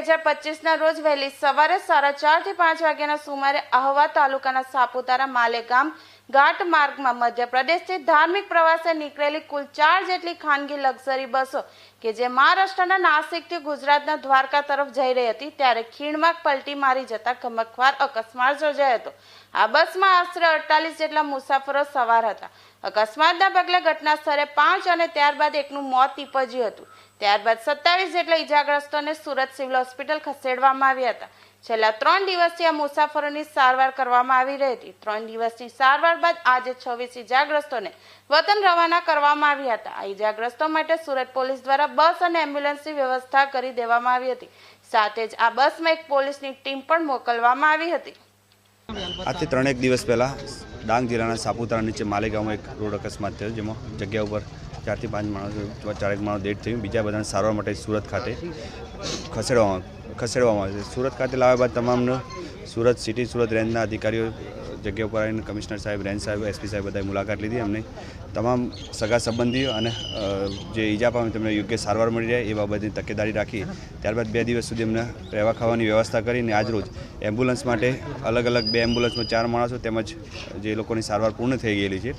હજાર પચીસના રોજ વહેલી સવારે સાડા ચારથી પાંચ વાગ્યાના સુમારે અહવા તાલુકાના સાપુતારા માલેગામ ઘાટ માર્ગમાં મધ્યપ્રદેશથી ધાર્મિક પ્રવાસે નીકળેલી કુલ ચાર જેટલી ખાનગી લક્ઝરી બસો કે જે મહારાષ્ટ્રના નાસિકથી ગુજરાતના દ્વારકા તરફ જઈ રહી હતી ત્યારે ખીણમાં પલટી મારી જતા ખમકવાર અકસ્માત સર્જાયો હતો. આ બસમાં આશરે અડતાલીસ જેટલા મુસાફરો સવાર હતા. અકસ્માતના પગલે ઘટના સ્થળે પાંચ અને ત્યારબાદ એકનું મોત નીપજ્યું હતું. ત્યારબાદ સત્તાવીસ જેટલા ઈજાગ્રસ્તોને સુરત સિવિલ હોસ્પિટલ ખસેડવામાં આવ્યા હતા. છેલ્લા ત્રણ દિવસથી આ મુસાફરોની સારવાર કરવામાં આવી રહી હતી. ત્રણ દિવસની સારવાર બાદ આજે છવ્વીસ ઇજાગ્રસ્તોને વતન રવાના કરવામાં આવ્યા હતા. આ ઈજાગ્રસ્તો માટે સુરત પોલીસ દ્વારા બસ અને એમ્બ્યુલન્સની વ્યવસ્થા કરી દેવામાં આવી હતી. સાથે જ આ બસમાં એક પોલીસની ટીમ પણ મોકલવામાં આવી હતી. આજથી ત્રણેક દિવસ પહેલાં ડાંગ જિલ્લાના સાપુતારા નીચે માલેગાંવમાં એક રોડ અકસ્માત થયો, જેમાં જગ્યા ઉપર ચારથી પાંચ માણસો ચારેક માણસો ડેટ થયું. બીજા બધાને સારવાર માટે સુરત ખાતે ખસેડવામાં ખસેડવામાં આવે છે. સુરત ખાતે લાવ્યા બાદ તમામને સુરત સિટી સુરત રેન્જના અધિકારીઓ જગ્યા ઉપર આવીને કમિશનર સાહેબ, રેન્જ સાહેબ, એસપી સાહેબ બધાએ મુલાકાત લીધી અમને. તમામ સગા સંબંધીઓ અને જે ઈજા પામે તેમને યોગ્ય સારવાર મળી રહે એ બાબતની તકેદારી રાખી, ત્યારબાદ બે દિવસ સુધી એમને રહેવા ખાવાની વ્યવસ્થા કરીને આજરોજ એમ્બ્યુલન્સ માટે અલગ અલગ બે એમ્બ્યુલન્સમાં ચાર માણસો તેમજ જે લોકોની સારવાર પૂર્ણ થઈ ગયેલી છે,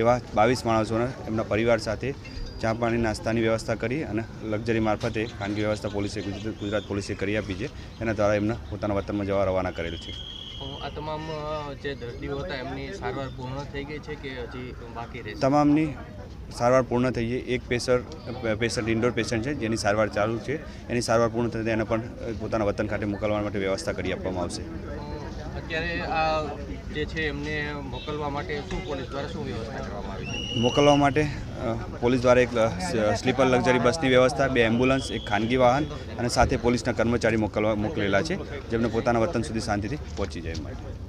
એવા બાવીસ માણસોને એમના પરિવાર સાથે ચા પાણી નાસ્તાની વ્યવસ્થા કરી અને લક્ઝરી મારફતે ખાનગી વ્યવસ્થા પોલીસે, ગુજરાત પોલીસે કરી આપી છે, એના દ્વારા એમને પોતાના વતનમાં જવા રવાના કરેલ છે. આ તમામ જે દર્દીઓ હતા એમની સારવાર પૂર્ણ થઈ ગઈ છે કે હજી બાકી રહેશે? તમામની સારવાર પૂર્ણ થઈ ગઈ. એક પેશન્ટ પેશન્ટ ઇન્ડોર પેશન્ટ છે જેની સારવાર ચાલુ છે. એની સારવાર પૂર્ણ થઈ એને પણ પોતાના વતન ખાતે મોકલવા માટે વ્યવસ્થા કરી આપવામાં આવશે. અત્યારે આ જે છે એમને મોકલવા માટે શું પોલીસ દ્વારા શું વ્યવસ્થા કરવામાં આવી છે? મોકલવા માટે પોલીસ દ્વારા એક સ્લીપર લક્ઝરી બસની વ્યવસ્થા, બે એમ્બ્યુલન્સ, એક ખાનગી વાહન અને સાથે પોલીસના કર્મચારી મોકલવા, મોકલેલા છે, જેમને પોતાના વતન સુધી શાંતિથી પહોંચી જાય માટે.